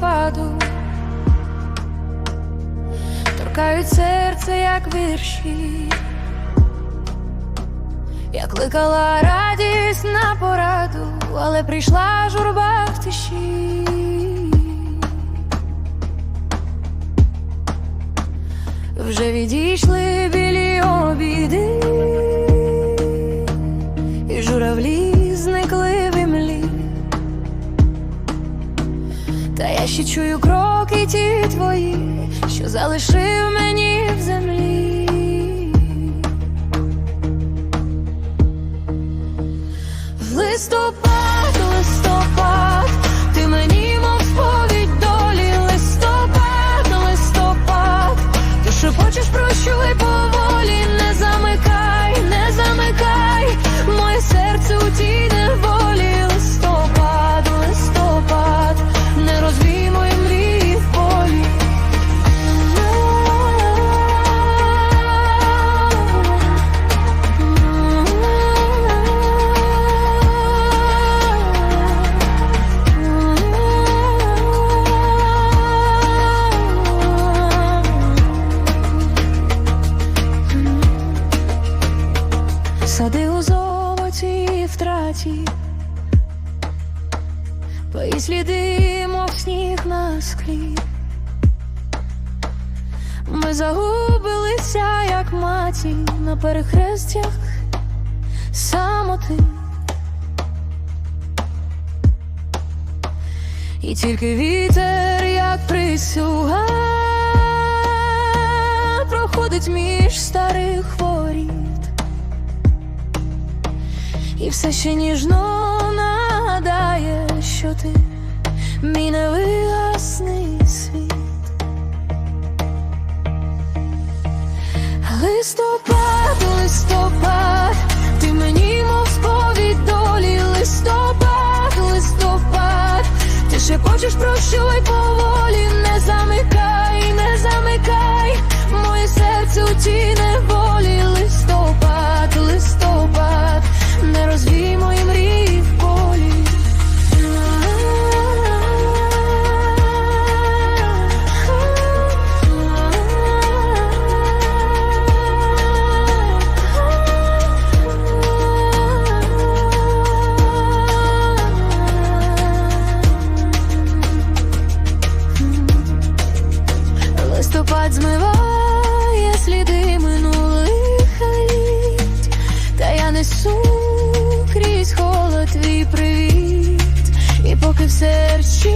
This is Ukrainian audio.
листопаду, торкають серце, як вірші, я кликала радість на пораду, але прийшла журба в тиші. Вже відійшли білі обіди і журавлі. Та я ще чую кроки ті твої, що залишив мені в землі. В Листопад, листопад, втраті, твої сліди, мов сніг на склі. Ми загубилися, як маті на перехрестях самоти. І тільки вітер, як присюга, проходить між І все ще ніжно нагадає, що ти мій невигасний світ. Листопад, листопад, ти мені мов сповідь долі, листопад, листопад, ти шепочеш прощуй поволі, Листопад змиває сліди минулих літ, та я несу крізь холод твій привіт, і поки в серці